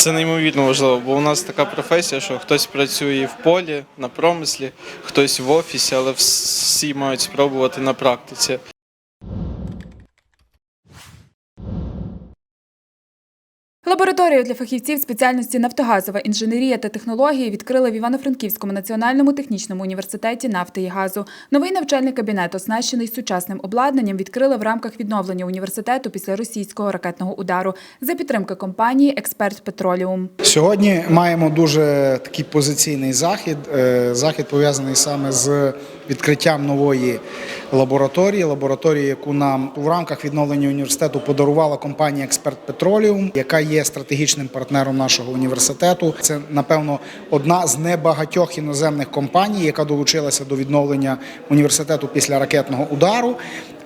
Це неймовірно важливо, бо у нас така професія, що хтось працює в полі, на промислі, хтось в офісі, але всі мають спробувати на практиці. Лабораторію для фахівців спеціальності нафтогазова інженерія та технології відкрили в Івано-Франківському національному технічному університеті нафти і газу. Новий навчальний кабінет, оснащений сучасним обладнанням, відкрили в рамках відновлення університету після російського ракетного удару за підтримки компанії Експерт Петроліум. Сьогодні маємо дуже такий позиційний захід. Е, Захід пов'язаний саме з відкриттям нової лабораторії. Лабораторії, яку нам в рамках відновлення університету подарувала компанія Експерт Петроліум, яка є стратегічним партнером нашого університету. Це напевно одна з небагатьох іноземних компаній, яка долучилася до відновлення університету після ракетного удару.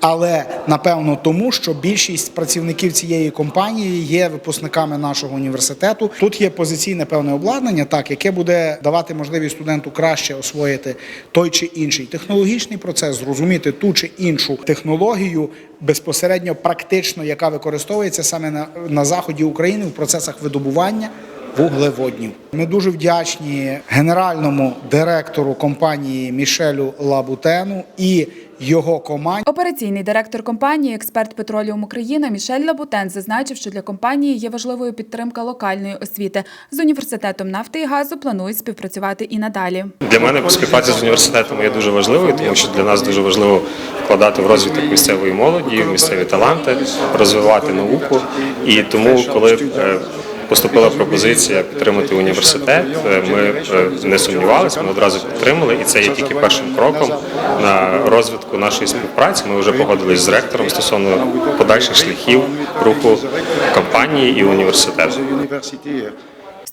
Але напевно тому, що більшість працівників цієї компанії є випускниками нашого університету. Тут є позиційне певне обладнання, так яке буде давати можливість студенту краще освоїти той чи інший технологічний процес, зрозуміти ту чи іншу технологію безпосередньо практично, яка використовується саме на, на заході України в процесах видобування вуглеводнів. Ми дуже вдячні генеральному директору компанії Мішелю Лабутену і його команді. Операційний директор компанії Експерт Петроліум Україна Мішель Лабутен зазначив, що для компанії є важливою підтримка локальної освіти. З університетом нафти і газу планують співпрацювати і надалі. Для мене співпраця з університетом є дуже важливою, тому що для нас дуже важливо вкладати в розвиток місцевої молоді, місцеві таланти, розвивати науку. І тому, коли е, поступила пропозиція підтримати університет, е, ми е, не сумнівалися, ми одразу підтримали, і це є тільки першим кроком на розвитку нашої співпраці. Ми вже погодились з ректором стосовно подальших шляхів руху компанії і університету.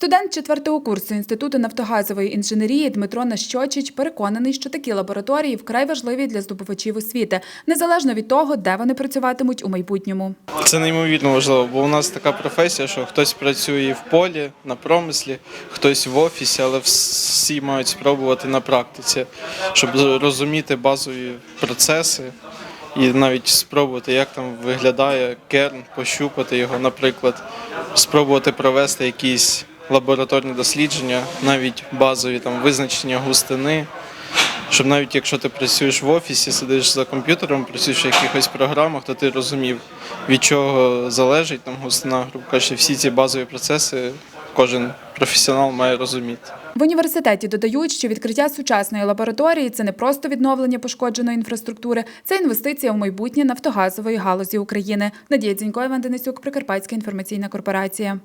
Студент четвертого курсу інституту нафтогазової інженерії Дмитро Нащочич переконаний, що такі лабораторії вкрай важливі для здобувачів освіти, незалежно від того, де вони працюватимуть у майбутньому. Це неймовірно важливо, бо у нас така професія, що хтось працює в полі, на промислі, хтось в офісі, але всі мають спробувати на практиці, щоб розуміти базові процеси і навіть спробувати, як там виглядає керн, пощупати його, наприклад, спробувати провести якісь лабораторні дослідження, навіть базові там визначення густини. Щоб навіть якщо ти працюєш в офісі, сидиш за комп'ютером, працюєш в якихось програмах, то ти розумів, від чого залежить там густина, грубо кажучи, всі ці базові процеси кожен професіонал має розуміти. В університеті додають, що відкриття сучасної лабораторії це не просто відновлення пошкодженої інфраструктури, це інвестиція в майбутнє нафтогазової галузі України. Надія Дзінько, Іван Денисюк, Прикарпатська інформаційна корпорація.